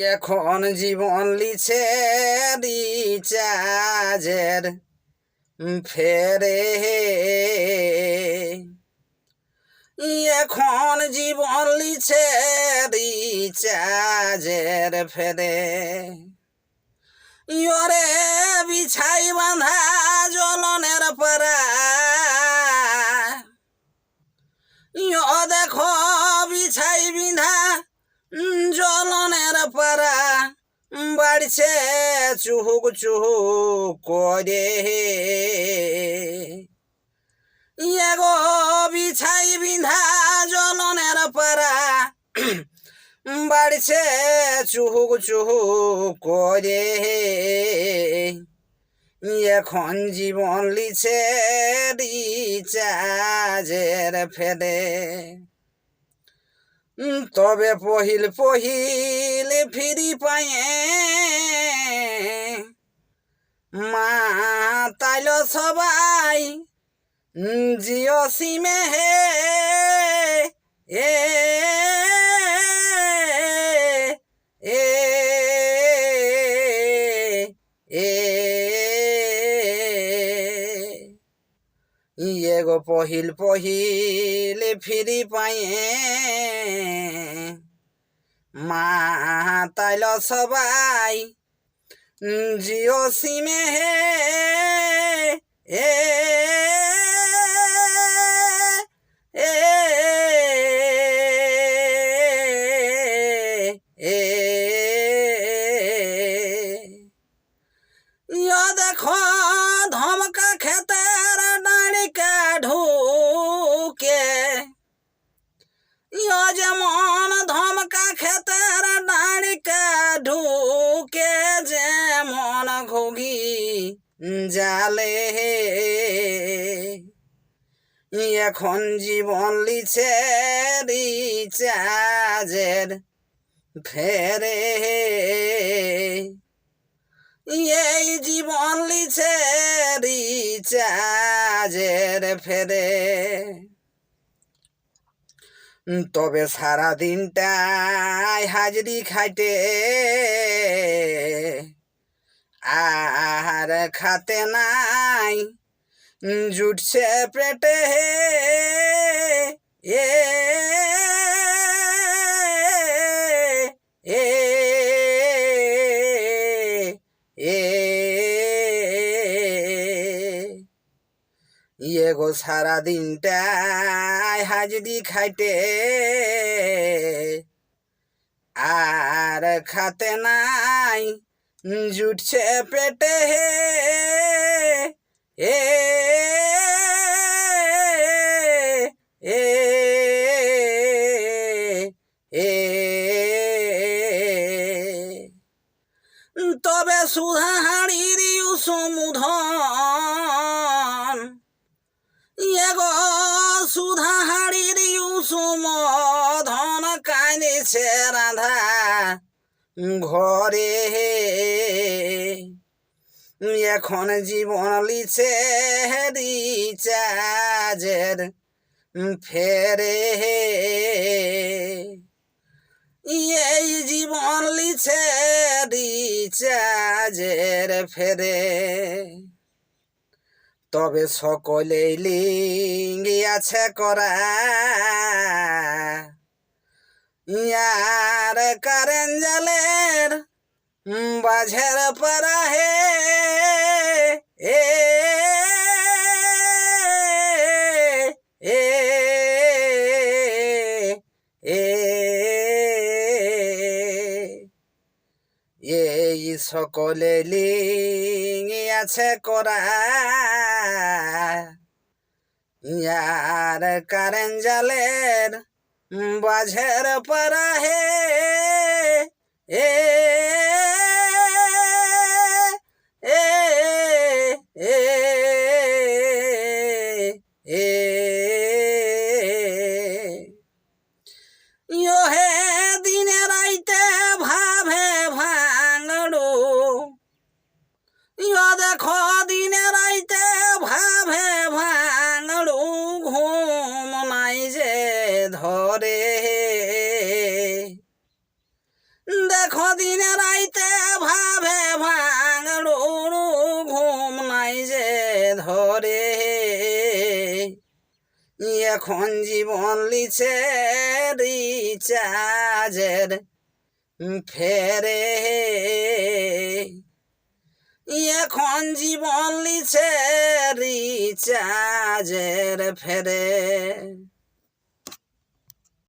এখন জীবন লিছে রিচার্জের ফেরে। এখন জীবন লিছে রিচার্জের ফেরে। ইয়রে বিছাই বাঁধা বাড়ছে, চুহুক চুহুক করে। এগো বিছাই বিঁধা জলনের পারা বাড়ছে, চুহুক চুহুক করে। এখন জীবন লিছে রিচার্জের ফেলে। তবে পহিল পহিল ফিরি পায়ে মা তাইল সবাই জিও সিমে হে। এ এ এগো পহিল পহিল ফিরি পায়ে। মা তাইল সবাই জিও সিমে হে জালে এখন জীবন লিছে রিচার্জের ফেরে এই জীবন লিছে রিচার্জের ফেরে। তবে সারা দিনটাই হাজরি খাইতে। আর খাতে নাই। জুটছে পেটে। এ এ এ এগো সারা দিনটাই হাজরি খাইতে। আর খাতে নাই। জুটছে পেটে এ এ এ তবে সুধা হাড়ির সমুধন এগো সুধা হাড়ির সুমধন কাঁদেছে রাধা ঘরে। এখন জীবন লিছে রিচার্জের ফেরে। এই জীবন লিছে রিচার্জের ফেরে। তবে সকলেই লিঙ্গি আছে করা। ইয়ার কারেন জালের বাঝের পারা হে এ এই সকলে আছে করা। ইয়ার কারেন জালের বাঝের পারা হে এ দেখো দিনে রাইতে ভাবে ভাঙড়ু ঘুম নাই যে ধরে। দিনে রাইতে ভাবে ভাঙড়ু ঘুম নাই যে ধরে। এখন জীবন লিছে রিচার্জের ফেরে। এখন জীবন লিছে রিচার্জের ফেরে।